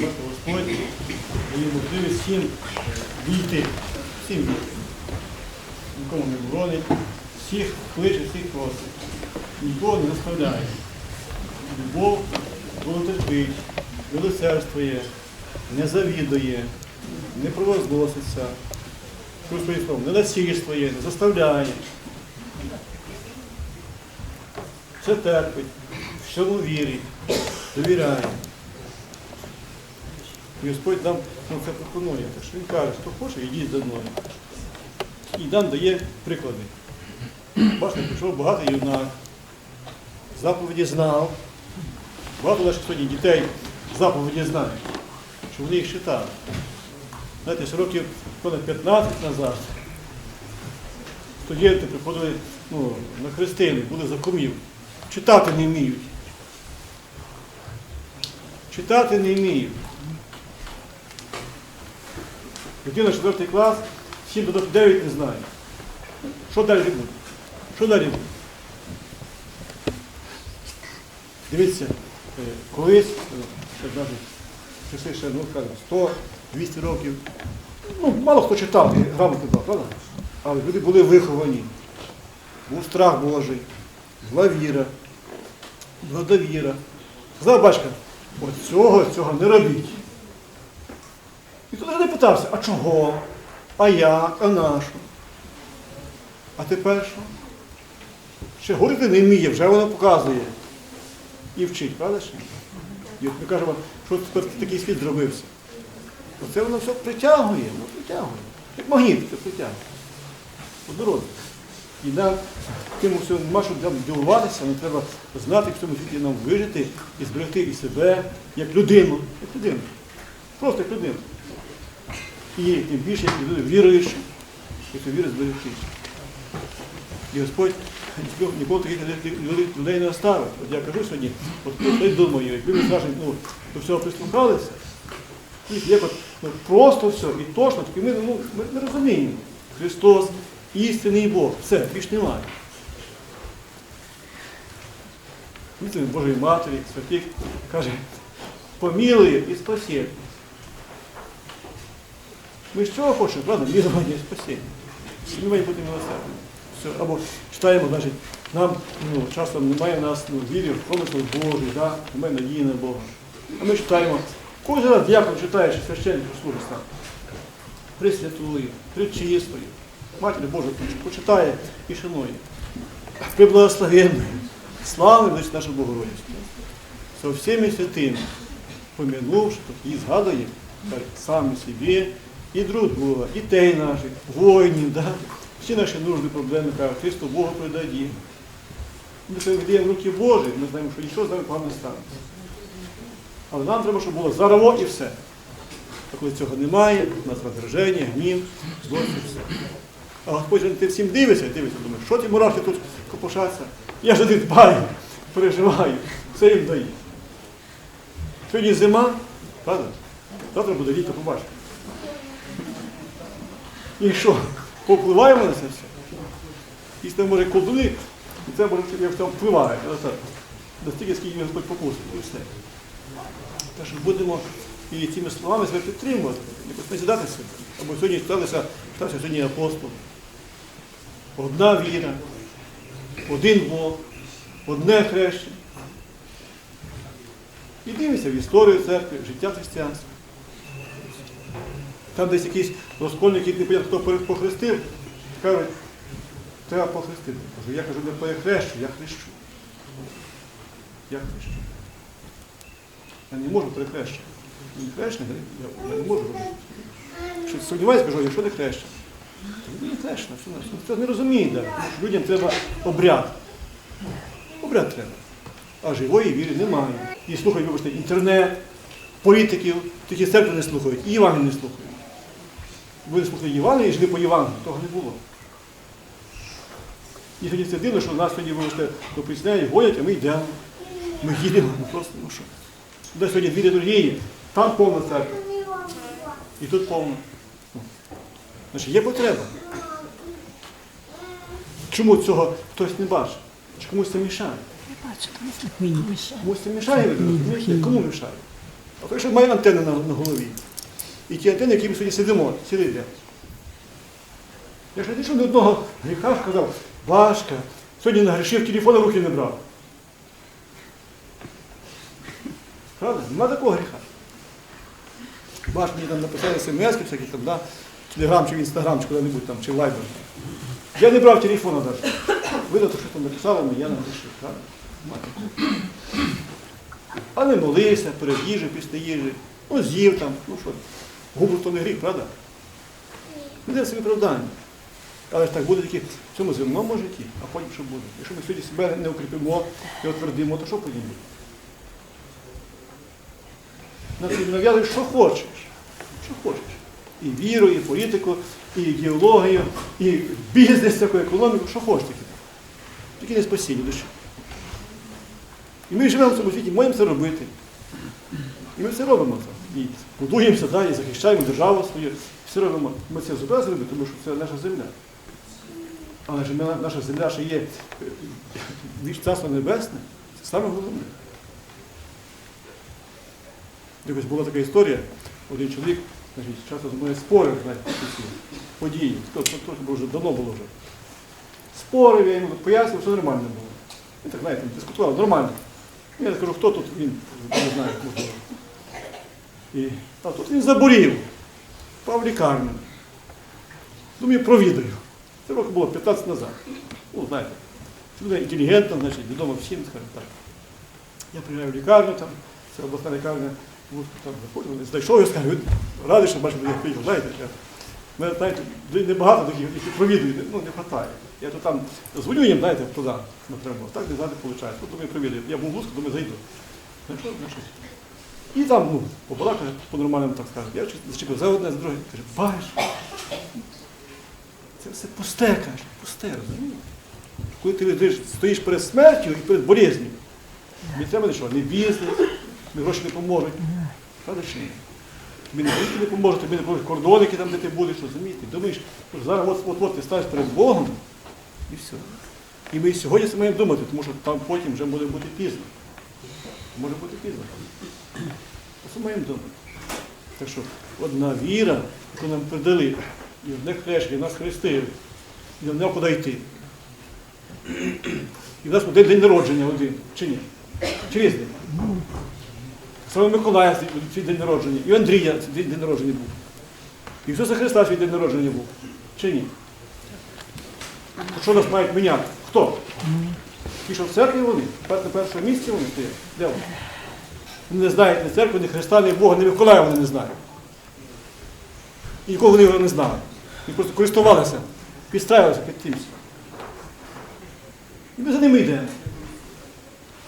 Господь дає можливість всім е, дійти, всім дійти. Нікому не боронить, всіх кличе, всіх просить. Нікого не заставляє. Любов терпить, милосердствує, не завідує, не провозноситься, не насильствує, не заставляє. Все терпить, всьому вірить, довіряє. Господь нам ну, це пропонує. Так що Він каже, хто хоче, йдіть за мною. І нам дає приклади. Бачите, пішов багатий юнак, заповіді знав. Багато наших сьогодні дітей заповіді знають, що вони їх читали. Знаєте, років понад 15 назад студенти приходили ну, на хрестини, були за кумів. Читати не вміють. Читати не вміють. Дитина 4 клас, 7 до 9 не знає. Що далі буде? Що далі буде? Дивіться, е, колись, е, навіть часи ще, ну, скажімо, 100-200 років, ну, мало хто читав, і грамотно брав, правда? Але люди були виховані. Був страх Божий, була віра, була довіра. Сказав батька, от цього, цього не робіть. І тут не питався, а чого? А як, а на що? А тепер що? Ще говорити не вміє, вже воно показує. І вчить, правда ж? І от ми кажемо, що тепер такий світ зробився. Оце воно все притягує, воно притягує. Як магніт це притягує. Дорозі. І нам тим всього нема що нам дивуватися, нам треба знати в цьому світі нам вижити і зберегти і себе як людину. Як людину. Просто як людину. І тим більше, як люди віруючи, і цю віру зберегти. І Господь ніколи- таких людей- не оставить. От я кажу сьогодні, от хто думає, якби ми скажемо, ну, до всього прислухалися, і от, ну, просто все, і точно, тільки ми, ну, ми не розуміємо. Христос, істинний Бог, все, більш немає. Божої Матері, святих, каже, помілує і спасє. Ми з чого хочемо, правда? Милування і спасіння. Ми маємо бути милосердними. Все. Або читаємо, значить, нам ну, часом немає в нас ну, вірі в промисел Божий, да? немає надії на Бога. А ми читаємо, кожен раз дякую читаєш, священник служить сам. Пресвятую, причистою. Матір Божа почитає і шанує. Приблагословенною. Слави значить, нашу Богородицю. Со всіми святими, помянувши, і згадує так, самі собі, і друг друга, дітей наших, воїнів, да? всі наші нужди, проблеми, каже, Христу Богу придаді. Ми це віддаємо руки Божі, ми знаємо, що нічого з нами погано не станеться. Але нам треба, щоб було зараво і все. А коли цього немає, у нас роздраження, гнів, злость і все. А Господь ти всім дивишся, дивишся, думаєш, що ті мурахи тут копошаться? Я ж один дбаю, переживаю, все їм даю. Сьогодні зима, правда? Завтра буде літо, побачите. І що? Попливаємо на це все? І це може колдуни, і це може як там впливає. Настільки, скільки Господь попустить, і все. Так що будемо і цими словами себе підтримувати, якось назідати себе. Або сьогодні сталося, стався сьогодні апостол. Одна віра, один Бог, одне хрещення. І дивимося в історію церкви, в життя християнства. Там десь якісь розкольники, не понятно, хто похрестив, кажуть, треба похрестити. Я кажу, не перехрещу, я хрещу. Я хрещу. Я не можу перехрещити. Не хрещений, я, не можу. Що сумніваюся, кажу, якщо не хрещений. Не хрещено. Це не розуміє, да. людям треба обряд. Обряд треба. А живої віри немає. І слухають, вибачте, інтернет, політиків, такі церкви не слухають, і Євангелії не слухають. Ви слухали Євангелії, і жили по Євангелію, того не було. І тоді це дивно, що нас сьогодні вибачте, до Прісняї гонять, а ми йдемо. Ми їдемо, ну просто, ну що. Де сьогодні дві літургії, там повна церква. І тут повна. Значить, є потреба. Чому цього хтось не бачить? Чи комусь це мішає? Бачу, мені мішає. Комусь це мішає. Кому мішає? А той, що має антенни на, на голові. І ті антенни, які ми сьогодні сидимо, сидите. Я ж не що ні одного гріха сказав, важко. Сьогодні нагрішив, телефон в руки не брав. Правда? Нема такого гріха. Бач, мені там написали смс всякі там, да? телеграм чи в інстаграм, чи куди-небудь там, чи в лайбер. Я не брав телефона навіть. Видно, що там написали, але я не грішив. Правда? Такого. Але молився перед їжею, після їжі. Ну, з'їв там, ну що, губу то не гріх, правда? Не дай собі правдання. Але ж так буде тільки в цьому земному житті, а потім що буде. Якщо ми сьогодні себе не укріпимо і утвердимо, то що потім буде? На тобі нав'язуєш, що хочеш. Що хочеш. І віру, і політику, і ідеологію, і бізнес, таку економіку, що хочеш таке. Тільки не спасіння душі. І ми живемо в цьому світі, маємо це робити. І ми все робимо це. І будуємося, да, і захищаємо державу свою. Все робимо. Ми це зобов'язані тому що це наша земля. Але ж наша земля ще є е, більш царство небесне. Це саме головне. Якось була така історія, один чоловік, значить, часто з мною спорив, знаєте, ці події. То, то, то, вже давно було вже. Спорив, я йому пояснив, що нормально було. Він так, знаєте, дискутував, нормально. Я кажу, хто тут він, не знаю, можливо. І, а тут він заборів, впав в лікарню. Думаю, провідаю. Це року було 15 назад. Ну, знаєте, це буде інтелігентно, значить, відомо всім, скажімо так. Я приїжджаю в лікарню, там, це обласна лікарня, там заходжу, вони знайшов, я скажу, радий, що бачив, я приїхав, знаєте, я, знаєте, небагато таких, які провідують, ну, не вистачає. Я то там дзвоню їм, знаєте, туди, напряму, так не знати виходить. От думаю, провідую. Я був в Луцьку, думаю, зайду. Знайшов, знайшов. І там, ну, побалакали, по-нормальному так скажуть. Я зачепив за одне, за друге. Каже, бачиш, це все пусте, каже, пусте, розумієш? Коли ти лежиш, стоїш перед смертю і перед болезнью, не треба нічого, не бізнес, не гроші не поможуть. Правда чи ні? Не гроші не поможуть, тобі не поможуть кордоники там, де ти будеш, розумієте? Думаєш, зараз от, от, от ти станеш перед Богом і все. І ми сьогодні це маємо думати, тому що там потім вже може бути пізно. Може бути пізно. Це маємо думати. Так що одна віра, яку нам передали, і одне хрещення, нас хрестили, і нам куди йти. І в нас один день народження один, чи ні? Чи різний? Саме Миколая свій- день народження, і Андрія свій день народження був. І Ісуса Христа свій день народження був. Чи ні? Що нас мають міняти? Хто? Ті, що в церкві вони? На першому місці вони стоять? Де вони? Не знають ні церкви, ні Христа, ні Бога, ні Миколая вони не знають. І нікого вони його не знали. І просто користувалися, підстраювалися під тим. І ми за ними йдемо.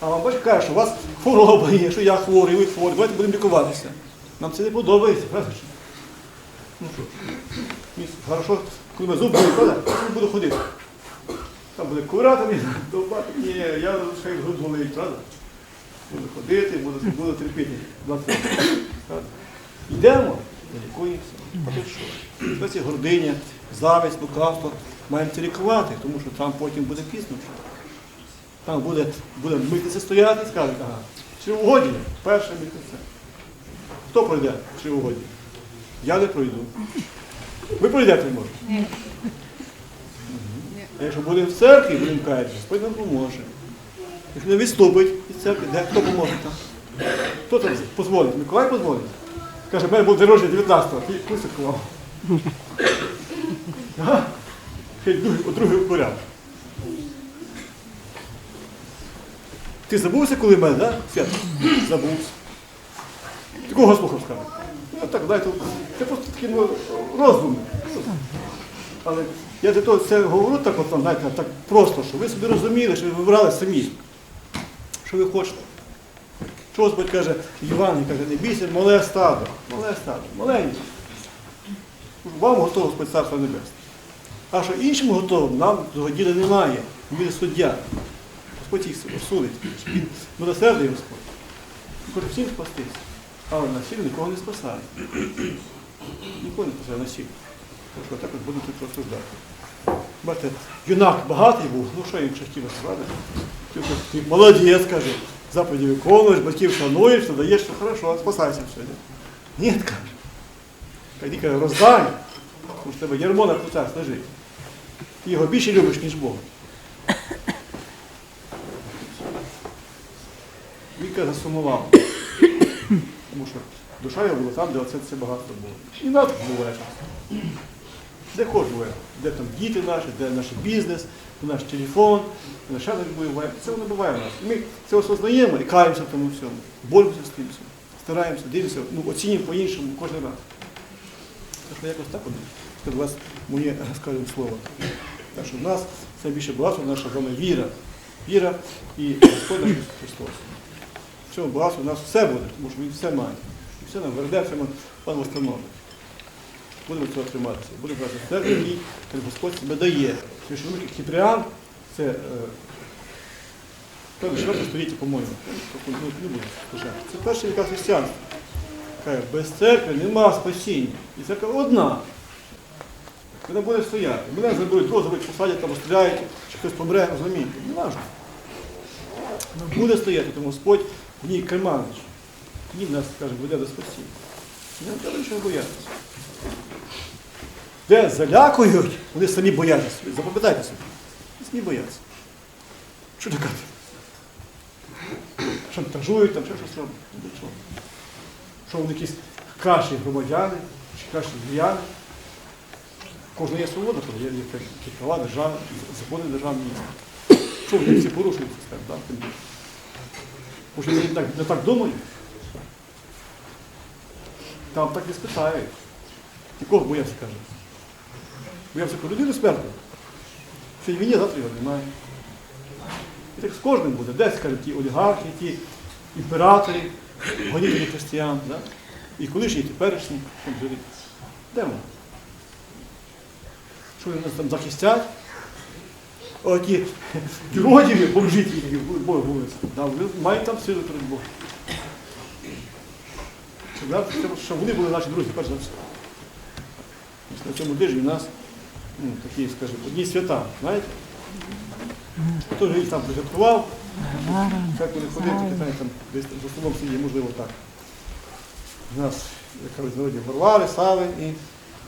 А вам бачите, каже, що у вас хвороба є, що я хворий, ви хворі, давайте будемо лікуватися. Нам це не подобається, правда? Ну що, мені хорошо, коли ми зуб болить, правда? Я буду ходити. Там буде курати, довбати. Ні, я хай зуб болить, правда? Буду ходити, буду, буду терпіти. 20 років. Йдемо, лікуємося. А тут що? Це є гординя, зависть, лукавство. Маємо це лікувати, тому що там потім буде пізно. Там буде, буде митниця стояти і скаже, ага, чревогоді, перше митниця. Хто пройде чревогоді? Я не пройду. Ви пройдете може? Ні. Якщо будемо в церкві, будемо каятися, Господь нам поможе. Якщо не відступить від церкви, де хто поможе там? Хто там дозволить? Миколай дозволить? Каже, в мене був день 19-го, ти. Ага. Ще другий- порядок. Ти забувся, коли в мене, да? Свят? Забувся. Ти кого слухав сказати? Ну так, дайте. Це просто такі ну, роздуми. Але я для того це говорю так, от, знаєте, так просто, що ви собі розуміли, що ви вибрали самі. Що ви хочете. Що Господь каже, Іван каже, не бійся, мале стадо, мале стадо, маленьке. Вам готово Господь Царство Небесне. А що іншим готовим, нам того діла немає. Він суддя. Господь їх судить. Він милосердний Господь. Хоче всім спастися. Але на насиль нікого не спасає. Нікого не спасає насиль. Так що так от будемо тут розсуждати. Бачите, юнак багатий був, ну що їм ще хотілося, правда? Ти Молодець, каже. заповіді виконуєш, батьків шануєш, то даєш, що хорошо, спасайся сьогодні. Ні, каже. Тоді каже, роздай, тому що тебе ярмо на плечах лежить. Ти його більше любиш, ніж Бога. Віка засумував. Тому що душа його була там, де оце це багатство було. І буває часом. Де хоч буває. Де там діти наші, де наш бізнес, де наш телефон, де наш шатик буває. Це не буває в нас. Ми це осознаємо і каємося в тому всьому. Боремося з тим всім. Стараємося, дивимося, ну, оцінюємо по-іншому кожен раз. Так що якось так до вас моє, скажімо, слово. Так що в нас найбільше багатство наша з вами віра. Віра і Господь наш Христос. В цьому багатство у нас все буде, тому що Він все має. І все нам верде, все нам пан встановить. Будемо цього триматися. Будемо брати все, який Господь себе дає. Що великий це певне четверте століття, по-моєму. Це перша віка християнства. Каже, без церкви нема спасіння. І церква одна. Вона буде стояти. Мене заберуть, того заберуть, посадять, там стріляють, чи хтось помре, розумієте. Не важливо. Вона буде стояти, тому Господь в ній Креманович. Він нас, каже, веде до спасіння. Не треба нічого боятися. Де залякують, вони самі бояться. Запам'ятайте собі. Вони самі бояться. Що лякати? Шантажують, там ще щось роблять. Ну? Що вони якісь кращі громадяни, чи кращі діяни. Кожна є свобода, є, такі права держави, закони державні. Що вони всі порушують, скажімо, так? тим більше. Може, вони не так думають? Там так і спитають. І кого боявся, каже? Боявся про людину смертну. Він є, завтра його немає. І так з кожним буде. Десь, каже, ті олігархи, ті імператори, гонителі християн, да? і колишні, і теперішні. Де вони? Що вони нас там захистять? Оті які були вулиці. Да, мають там силу перед Богом. Щоб вони були наші друзі, перш за все. На цьому тижні у нас ну, такі, скажімо, одні свята, знаєте? Хто ж там приготував, як вони ходити, питання там десь за столом сидіє, можливо, так. У нас, як кажуть, народі Варвари, Сави і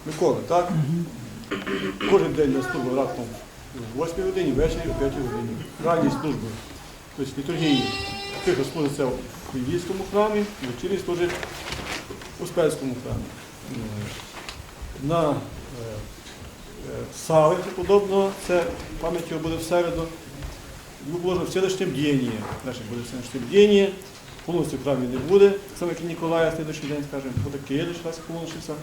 Миколи, так? Кожен день на службу раптом в 8 годині, ввечері о 5 годині. Ранні служби. Тобто літургії. Тихо служиться в Львівському храмі, вечері служить у Успенському храмі. На е, е, Сави подобного, це пам'ять його буде в середу. Йому положено в селищному діянні. Наше буде в селищному діянні. Повністю в храмі не буде, само як Ніколая, слідчий день, скажімо, буде Київич, раз полуночниця.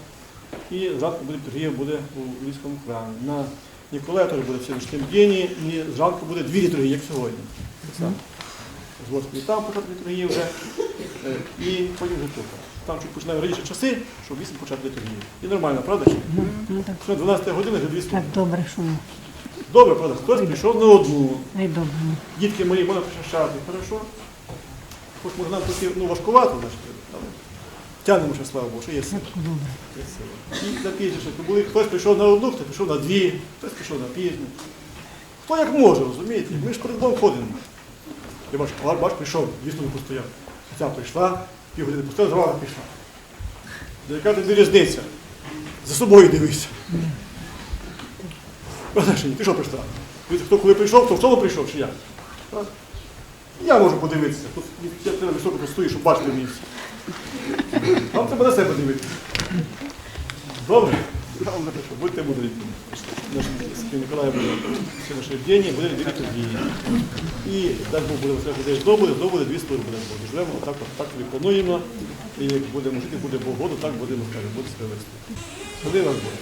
І зранку буде Пергія буде у Львівському храмі. На Ніколая теж буде в селищному діянні, і зранку буде дві літургії, як сьогодні. З Господі там почати літургії вже, е, і потім вже тут. Там чуть починаємо раніше часи, щоб вісім почати літургію. І нормально, правда? Ну, ну так, Що 12 години вже дві так добре, що ми. Добре, правда, хтось прийшов на одну. Ай, добре. Дітки мої можна причащати, хорошо? Хоч може нам трохи ну, важкувато, значить, але тягнемо ще, слава Богу, що є сила. Добре. Є сила. І на пізніше, то були, хтось прийшов на одну, хтось прийшов на дві, хтось прийшов на пізню. Хто як може, розумієте? Ми ж перед Богом ходимо. Я бачу, бач, бач, прийшов, дійсно не постояв. Ця прийшла, півгодини пустила, зразу пішла. До яка тобі різниця? За собою дивися. Правда, ні? Ти що прийшла? Хто коли прийшов, то в цьому прийшов чи? Так? Я можу подивитися. Тут я треба високо постою, щоб бачити місце. Вам треба на себе дивитися. Добре? Будьте мудрі. Наш Николай буде наше день, буде дві тоді. І так Бог буде все буде знову, буде, знову буде дві служби. дай Живемо так, от, так плануємо. І як будемо жити, буде Бог году, так будемо, буде вести. Ходи вас Бог.